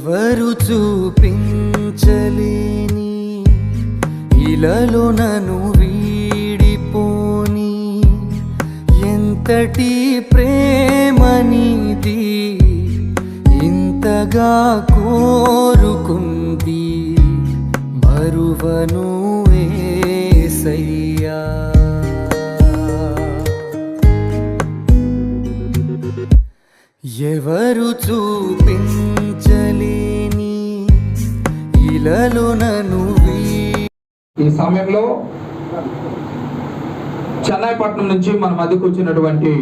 ఎవరు చూపించలేని ఇలలో నన్ను వీడిపోని. ఎంతటి ప్రేమనిది ఇంతగా కోరుకుంది మరువను ఏసయ్యా ఎవరు చూపించలేని ఇలలో నను ఈ సమయంలో చెన్నైపట్నం నుంచి మన మధ్యకు వచ్చినటువంటి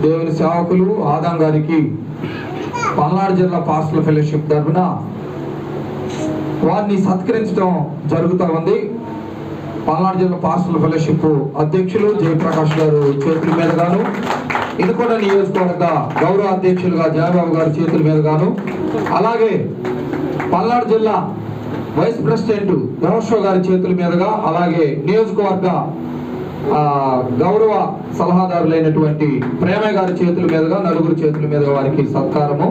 దేవుని సేవకులు ఆదాం గారికి పల్నాడు జిల్లా పాస్టల్ ఫెలోషిప్ తరఫున వారిని సత్కరించడం జరుగుతూ ఉంది. పల్నాడు జిల్లా పాస్టల్ ఫెలోషిప్ అధ్యక్షులు జయప్రకాష్ గారు చేతుల మీదుగాను ఇనుకొండ నియోజకవర్గ గౌరవ అధ్యక్షులుగా జయబాబు గారి చేతుల మీదుగాను. అలాగే పల్నాడు జిల్లా వైస్ ప్రెసిడెంట్ యహోషో గారి చేతుల మీదుగా అలాగే నియోజకవర్గ గౌరవ సలహాదారులైనటువంటి ప్రేమ గారి చేతుల మీదుగా నలుగురు చేతుల మీదుగా వారికి సత్కారము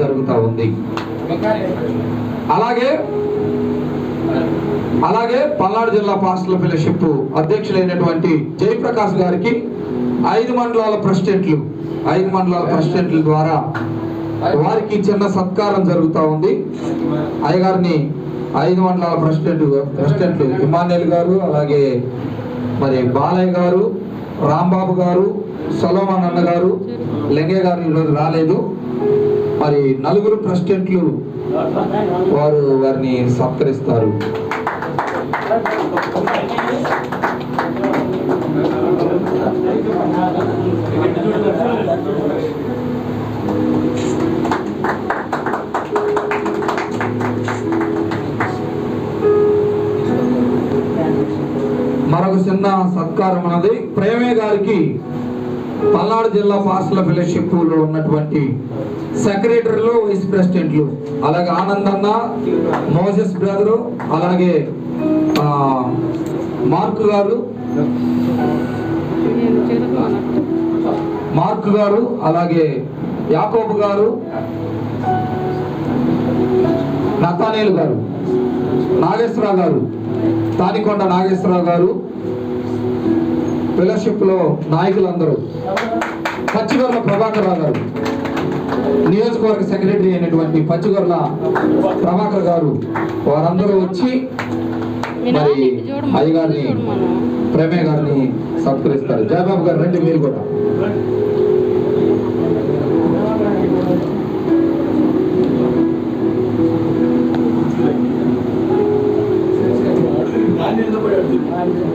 జరుగుతూ ఉంది. అలాగే అలాగే పల్నాడు జిల్లా పాస్టల్ ఫెలోషిప్ అధ్యక్షులైనటువంటి జయప్రకాష్ గారికి ఐదు మండలాల ప్రెసిడెంట్లు ఐదు మండలాల ప్రెసిడెంట్ల ద్వారా వారికి చిన్న సత్కారం జరుగుతూ ఉంది. అయ్యగారిని ఐదు మండలాల ప్రెసిడెంట్ ప్రెసిడెంట్లు ఇమానుయల్ గారు అలాగే మరి బాలయ్య గారు రాంబాబు గారు సలోమాన్ అన్న గారు లెంగే గారు ఈరోజు రాలేదు. మరి నలుగురు ప్రెసిడెంట్లు వారు వారిని సత్కరిస్తారు. మరొక చిన్న సత్కారం అన్నది. ప్రేమే గారికి పల్నాడు జిల్లా ఫాస్ట్ల ఫెలోషిప్లో ఉన్నటువంటి సెక్రటరీలు వైస్ ప్రెసిడెంట్లు అలాగే ఆనంద్ అన్న మోసెస్ బ్రదరు అలాగే మార్క్ గారు మార్క్ గారు అలాగే యాకోబు గారు నతానేలు గారు నాగేశ్వరరావు గారు. తానికొండ నాగేశ్వరరావు గారు ఫెలోషిప్లో నాయకులందరూ పచ్చిగొర్ల ప్రభాకర్ రావు గారు నియోజకవర్గ సెక్రటరీ అయినటువంటి పచ్చిగొర్ల ప్రభాకర్ గారు వారందరూ వచ్చి మరి అయ్యగారిని ప్రేమే గారిని సత్కరిస్తారు. జయబాబు గారు రండి మీరు కూడా. థ్యాంక్